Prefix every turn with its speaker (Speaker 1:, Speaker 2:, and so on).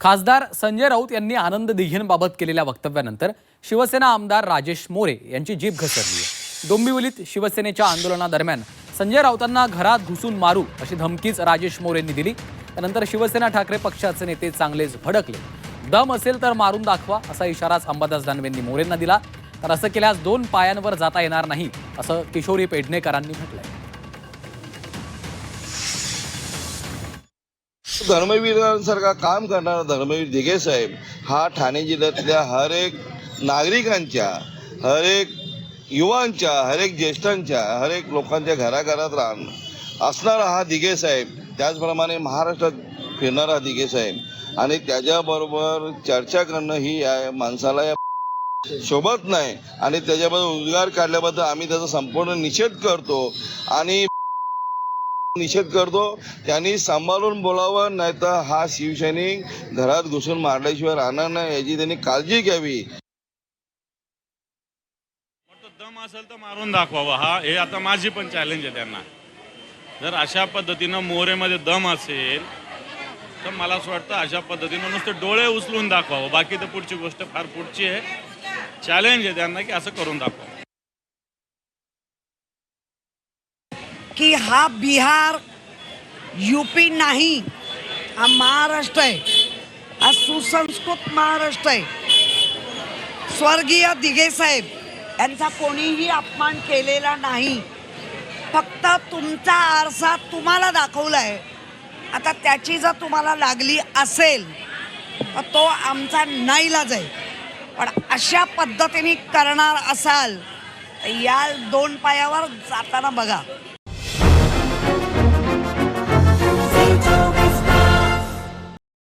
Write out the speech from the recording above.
Speaker 1: खासदार संजय राऊत यांनी आनंद दिघेंबाबत केलेल्या वक्तव्यानंतर शिवसेना आमदार राजेश मोरे यांची जीभ घसरली आहे. डोंबिवलीत शिवसेनेच्या आंदोलनादरम्यान संजय राऊतांना घरात घुसून मारू अशी धमकीच राजेश मोरेंनी दिली. त्यानंतर शिवसेना ठाकरे पक्षाचे नेते चांगलेच भडकले. दम असेल तर मारून दाखवा असा इशाराच अंबादास दानवेंनी मोरेंना दिला. तर असं केल्यास दोन पायांवर जाता येणार नाही असं किशोरी पेडणेकरांनी म्हटलंय.
Speaker 2: धर्मवीरांसारखा काम करणारा धर्मवीर दिघे साहेब हा ठाणे जिल्ह्यातल्या हर एक नागरिकांच्या हर एक युवांच्या हर एक ज्येष्ठांच्या हर एक लोकांच्या घराघरात राहण असणारा हा दिघे साहेब. त्याचप्रमाणे महाराष्ट्रात फिरणारा दिघे साहेब. आणि त्याच्याबरोबर चर्चा करणं ही या माणसाला या शोभत नाही. आणि त्याच्याबद्दल उद्गार काढल्याबद्दल आम्ही त्याचा संपूर्ण निषेध करतो. आणि निषेध करतो. त्यांनी सांभाळून बोलावं नाहीतर हा शिवसैनिक घरात घुसून मारल्याशिवाय राहणार नाही याची त्यांनी काळजी घ्यावी.
Speaker 3: दम असेल तर मारून दाखवावं. हा हे आता माझी पण चॅलेंज आहे त्यांना. जर अशा पद्धतीनं मोरेमध्ये दम असेल तर मला असं वाटतं अशा पद्धतीनं नुसतं डोळे उचलून दाखवावं. बाकी तर पुढची गोष्ट फार पुढची आहे. चॅलेंज आहे त्यांना की असं करून दाखवा
Speaker 4: की हा बिहार यूपी नाही हा महाराष्ट्र आहे हा सुसंस्कृत महाराष्ट्र आहे. स्वर्गीय दिघे साहेब यांचा कोणीही अपमान केलेला नाही. फक्त तुमचा आरसा तुम्हाला दाखवला आहे आता त्याची जर तुम्हाला लागली असेल तर तो आमचा नाईलाज आहे. पण अशा पद्धतीने करणार असाल तर या दोन पायावर जाताना बघा.